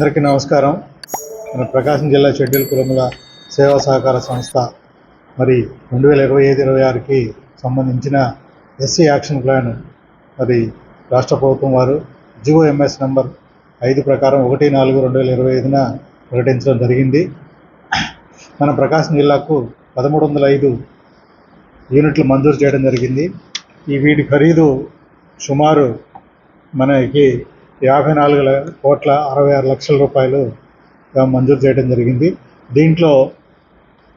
అందరికీ నమస్కారం. మన ప్రకాశం జిల్లా షెడ్యూల్ కులముల సేవా సహకార సంస్థ మరి రెండు వేల ఇరవై ఐదు ఇరవై ఆరుకి సంబంధించిన ఎస్సీ యాక్షన్ ప్లాన్ మరి రాష్ట్ర ప్రభుత్వం వారు జిఓఎంఎస్ ఎంఎస్ ఐదు ప్రకారం ఒకటి నాలుగు రెండు వేల ఇరవై ఐదున ప్రకటించడం జరిగింది. మన ప్రకాశం జిల్లాకు పదమూడు వందల ఐదు యూనిట్లు మంజూరు చేయడం జరిగింది. ఈ వీటి ఖరీదు సుమారు మనకి యాభై నాలుగు కోట్ల అరవై ఆరు లక్షల రూపాయలు మంజూరు చేయడం జరిగింది. దీంట్లో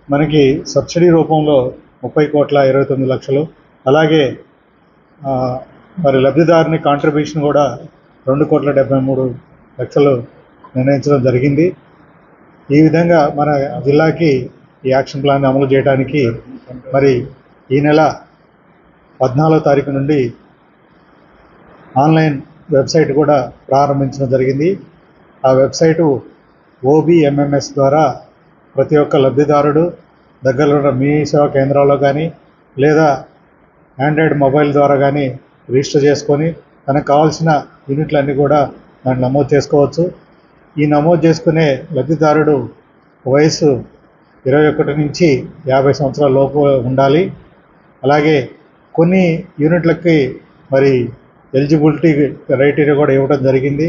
మనకి సబ్సిడీ రూపంలో ముప్పై కోట్ల ఇరవై తొమ్మిది లక్షలు అలాగే మరి లబ్ధిదారుని కాంట్రిబ్యూషన్ కూడా రెండు కోట్ల డెబ్బై మూడు లక్షలు నిర్ణయించడం జరిగింది. ఈ విధంగా మన జిల్లాకి ఈ యాక్షన్ ప్లాన్ అమలు చేయడానికి మరి ఈ నెల పద్నాలుగో తారీఖు నుండి ఆన్లైన్ వెబ్సైట్ కూడా ప్రారంభించడం జరిగింది. ఆ వెబ్సైటు ఓబిఎంఎంఎస్ ద్వారా ప్రతి ఒక్క లబ్ధిదారుడు దగ్గరలో ఉన్న మీ సేవా కేంద్రాల్లో కానీ లేదా ఆండ్రాయిడ్ మొబైల్ ద్వారా కానీ రిజిస్టర్ చేసుకొని తనకు కావాల్సిన యూనిట్లన్నీ కూడా దాన్ని నమోదు చేసుకోవచ్చు. ఈ నమోదు చేసుకునే లబ్ధిదారుడు వయసు ఇరవై ఒకటి నుంచి యాభై సంవత్సరాల లోపు ఉండాలి. అలాగే కొన్ని యూనిట్లకి మరి ఎలిజిబిలిటీ క్రైటీరియా కూడా ఇవ్వడం జరిగింది.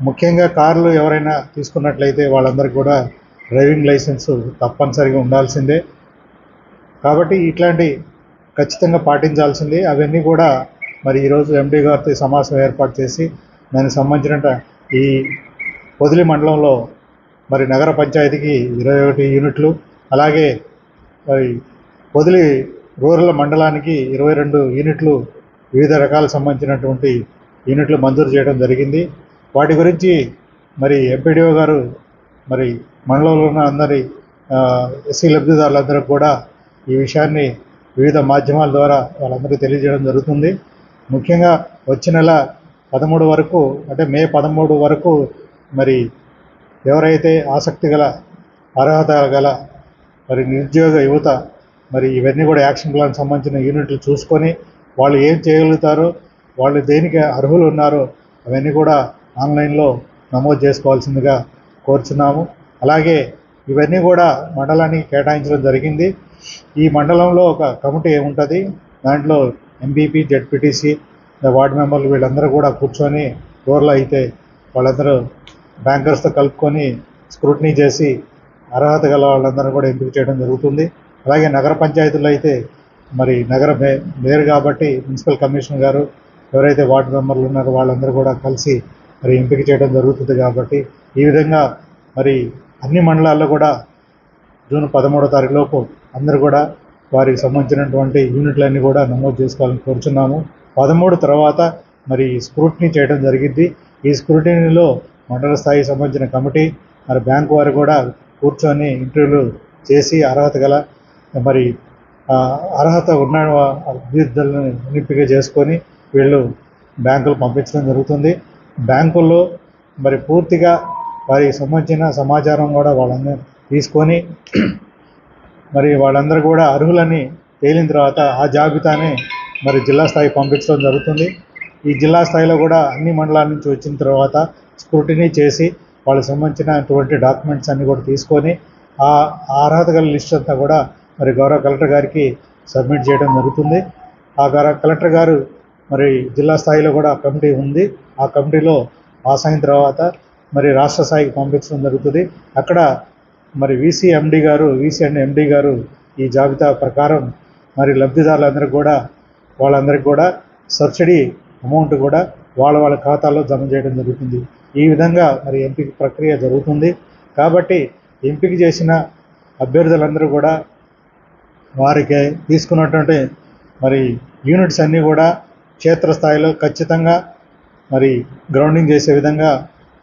ముఖ్యంగా కార్లు ఎవరైనా తీసుకున్నట్లయితే వాళ్ళందరికీ కూడా డ్రైవింగ్ లైసెన్స్ తప్పనిసరిగా ఉండాల్సిందే. కాబట్టి ఇట్లాంటి ఖచ్చితంగా పాటించాల్సింది. అవన్నీ కూడా మరి ఈరోజు ఎండీ గారితో సమావేశం ఏర్పాటు చేసి దానికి సంబంధించిన ఈ పొదిలి మండలంలో మరి నగర పంచాయతీకి ఇరవై ఒకటి యూనిట్లు అలాగే మరి పొదిలి రూరల్ మండలానికి ఇరవై రెండు యూనిట్లు వివిధ రకాలకు సంబంధించినటువంటి యూనిట్లు మంజూరు చేయడం జరిగింది. వాటి గురించి మరి ఎంపీడీఓ గారు మరి మండలంలో ఉన్న అందరి ఎస్సీ లబ్ధిదారులందరికీ కూడా ఈ విషయాన్ని వివిధ మాధ్యమాల ద్వారా వాళ్ళందరికీ తెలియజేయడం జరుగుతుంది. ముఖ్యంగా వచ్చే నెల పదమూడు వరకు అంటే మే పదమూడు వరకు మరి ఎవరైతే ఆసక్తి గల అర్హత గల మరి నిరుద్యోగ యువత మరి ఇవన్నీ కూడా యాక్షన్ ప్లాన్ సంబంధించిన యూనిట్లు చూసుకొని వాళ్ళు ఏం చేయగలుగుతారో వాళ్ళు దేనికి అర్హులు ఉన్నారో అవన్నీ కూడా ఆన్లైన్లో నమోదు చేసుకోవాల్సిందిగా కోరుచున్నాము. అలాగే ఇవన్నీ కూడా మండలానికి కేటాయించడం జరిగింది. ఈ మండలంలో ఒక కమిటీ ఉంటుంది దాంట్లో ఎంపీపీ జెడ్పీటీసీ వార్డు మెంబర్లు వీళ్ళందరూ కూడా కూర్చొని రూరల్ అయితే వాళ్ళందరూ బ్యాంకర్స్తో కలుపుకొని స్క్రూటినీ చేసి అర్హత గల వాళ్ళందరూ కూడా ఎంపిక చేయడం జరుగుతుంది. అలాగే నగర పంచాయతీలో అయితే మరి నగర మే మేయర్ కాబట్టి మున్సిపల్ కమిషనర్ గారు ఎవరైతే వార్డు మెంబర్లు ఉన్నారో వాళ్ళందరూ కూడా కలిసి మరి ఎంపిక చేయడం జరుగుతుంది కాబట్టి ఈ విధంగా మరి అన్ని మండలాల్లో కూడా జూన్ పదమూడో తారీఖు లోపు అందరూ కూడా వారికి సంబంధించినటువంటి యూనిట్లన్నీ కూడా నమోదు చేసుకోవాలని కోరుచున్నాము. పదమూడు తర్వాత మరి స్క్రూటినీ చేయడం జరిగింది ఈ స్క్రూటినీలో మండల స్థాయికి సంబంధించిన కమిటీ మరి బ్యాంకు వారు కూడా కూర్చొని ఇంటర్వ్యూలు చేసి అర్హత గల మరి అర్హత ఉన్న అభ్యర్థులను ఎంపిక చేసుకొని వీళ్ళు బ్యాంకులు పంపించడం జరుగుతుంది. బ్యాంకుల్లో మరి పూర్తిగా వారికి సంబంధించిన సమాచారం కూడా వాళ్ళందరూ తీసుకొని మరి వాళ్ళందరూ కూడా అర్హులని తేలిన తర్వాత ఆ జాబితాని మరి జిల్లా స్థాయికి పంపించడం జరుగుతుంది. ఈ జిల్లా స్థాయిలో కూడా అన్ని మండలాల నుంచి వచ్చిన తర్వాత స్క్రూటినీ చేసి వాళ్ళకి సంబంధించినటువంటి డాక్యుమెంట్స్ అన్నీ కూడా తీసుకొని ఆ అర్హత గల లిస్ట్ అంతా కూడా మరి గౌరవ కలెక్టర్ గారికి సబ్మిట్ చేయడం జరుగుతుంది. ఆ గౌరవ కలెక్టర్ గారు మరి జిల్లా స్థాయిలో కూడా కమిటీ ఉంది. ఆ కమిటీలో పాస్ అయిన తర్వాత మరి రాష్ట్ర స్థాయికి పంపించడం జరుగుతుంది. అక్కడ మరి వీసీ ఎండి గారు వీసీ అండ్ ఎండి గారు ఈ జాబితా ప్రకారం మరి లబ్ధిదారులందరికీ కూడా వాళ్ళందరికీ కూడా సబ్సిడీ అమౌంట్ కూడా వాళ్ళ వాళ్ళ ఖాతాలో జమ చేయడం జరుగుతుంది. ఈ విధంగా మరి ఎంపిక ప్రక్రియ జరుగుతుంది. కాబట్టి ఎంపిక చేసిన అభ్యర్థులందరూ కూడా వారికి తీసుకున్నటువంటి మరి యూనిట్స్ అన్నీ కూడా క్షేత్రస్థాయిలో ఖచ్చితంగా మరి గ్రౌండింగ్ చేసే విధంగా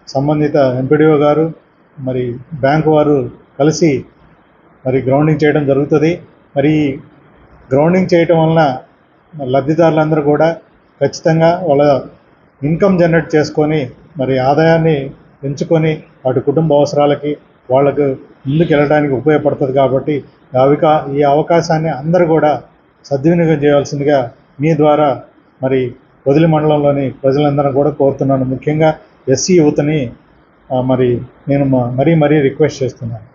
సంబంధిత ఎంపీడీఓ గారు మరి బ్యాంకు వారు కలిసి మరి గ్రౌండింగ్ చేయడం జరుగుతుంది. మరి గ్రౌండింగ్ చేయటం వలన లబ్ధిదారులందరూ కూడా ఖచ్చితంగా వాళ్ళ ఇన్కమ్ జనరేట్ చేసుకొని మరి ఆదాయాన్ని పెంచుకొని వాటి కుటుంబ అవసరాలకి వాళ్ళకు ముందుకు వెళ్ళడానికి ఉపయోగపడుతుంది కాబట్టి అవికా ఈ అవకాశాన్ని అందరూ కూడా సద్వినియోగం చేయాల్సిందిగా మీ ద్వారా మరి వదిలి మండలంలోని ప్రజలందరూ కూడా కోరుతున్నాను. ముఖ్యంగా ఎస్సీ యువతని మరి నేను మరీ మరీ రిక్వెస్ట్ చేస్తున్నాను.